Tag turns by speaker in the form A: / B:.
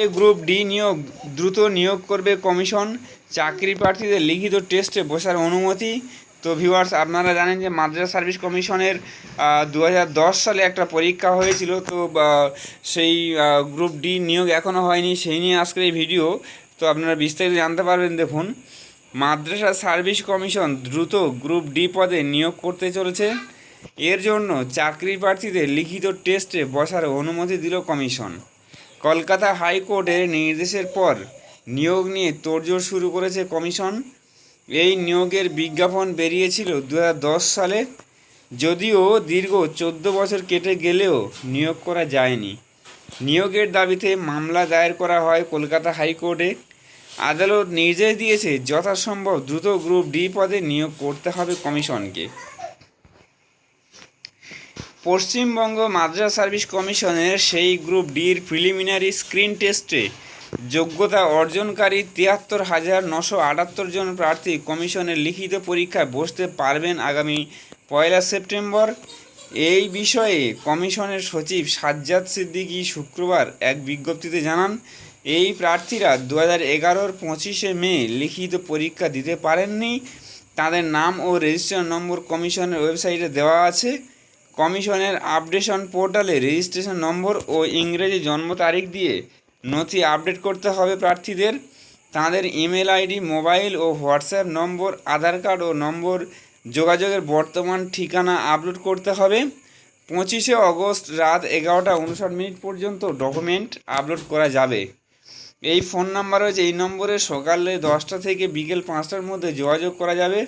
A: এ group D নিয়োগ দ্রুত নিয়োগ করবে কমিশন। চাকরি প্রার্থীদের লিখিত টেস্টে বসার অনুমতি। তো ভিউয়ার্স আপনারা জানেন যে মাদ্রাস সার্ভিস কমিশনের দু হাজার দশ সালে একটা পরীক্ষা হয়েছিল। তো সেই গ্রুপ ডি নিয়োগ এখনও হয়নি, সেই নিয়ে আজকের এই ভিডিও। তো আপনারা বিস্তারিত জানতে পারবেন, দেখুন। মাদ্রাসা সার্ভিস কমিশন দ্রুত গ্রুপ ডি পদে নিয়োগ করতে চলেছে। এর জন্য চাকরি প্রার্থীদের লিখিত টেস্টে বসার অনুমতি দিল কমিশন। কলকাতা হাইকোর্টের নির্দেশের পর নিয়োগ নিয়ে তোড়জোড় শুরু করেছে কমিশন। এই নিয়োগের বিজ্ঞাপন বেরিয়েছিল দু হাজার দশ সালে, যদিও দীর্ঘ চোদ্দ বছর কেটে গেলেও নিয়োগ করা যায়নি। নিয়োগের দাবিতে মামলা দায়ের করা হয় কলকাতা হাইকোর্টে। আদালত নির্দেশ দিয়েছে, যথাসম্ভব দ্রুত গ্রুপ ডি পদে নিয়োগ করতে হবে কমিশনকে। পশ্চিমবঙ্গ মাদ্রাস সার্ভিস কমিশনের সেই গ্রুপ ডির প্রিলিমিনারি স্ক্রিন টেস্টে যোগ্যতা অর্জনকারী তিয়াত্তর হাজার নশো আটাত্তর জন প্রার্থী কমিশনের লিখিত পরীক্ষায় বসতে পারবেন আগামী পয়লা সেপ্টেম্বর। এই বিষয়ে কমিশনের সচিব সাজ্জাদ সিদ্দিকী শুক্রবার এক বিজ্ঞপ্তিতে জানান, এই প্রার্থীরা দু হাজার এগারোর পঁচিশে মে লিখিত পরীক্ষা দিতে পারেননি। তাদের নাম ও রেজিস্ট্রেশন নম্বর কমিশনের ওয়েবসাইটে দেওয়া আছে। কমিশনের আপডেশন পোর্টালে রেজিস্ট্রেশন নম্বর ও ইংরেজি জন্ম তারিখ দিয়ে নথি আপডেট করতে হবে প্রার্থীদের। তাদের ইমেল আইডি, মোবাইল ও হোয়াটসঅ্যাপ নম্বর, আধার কার্ড ও নম্বর, যোগাযোগের বর্তমান ঠিকানা আপলোড করতে হবে। পঁচিশে অগস্ট রাত এগারোটা উনষাট মিনিট পর্যন্ত ডকুমেন্ট আপলোড করা যাবে। এই ফোন নাম্বার হচ্ছে এই নম্বরে সকালে দশটা থেকে বিকেল পাঁচটার মধ্যে যোগাযোগ করা যাবে।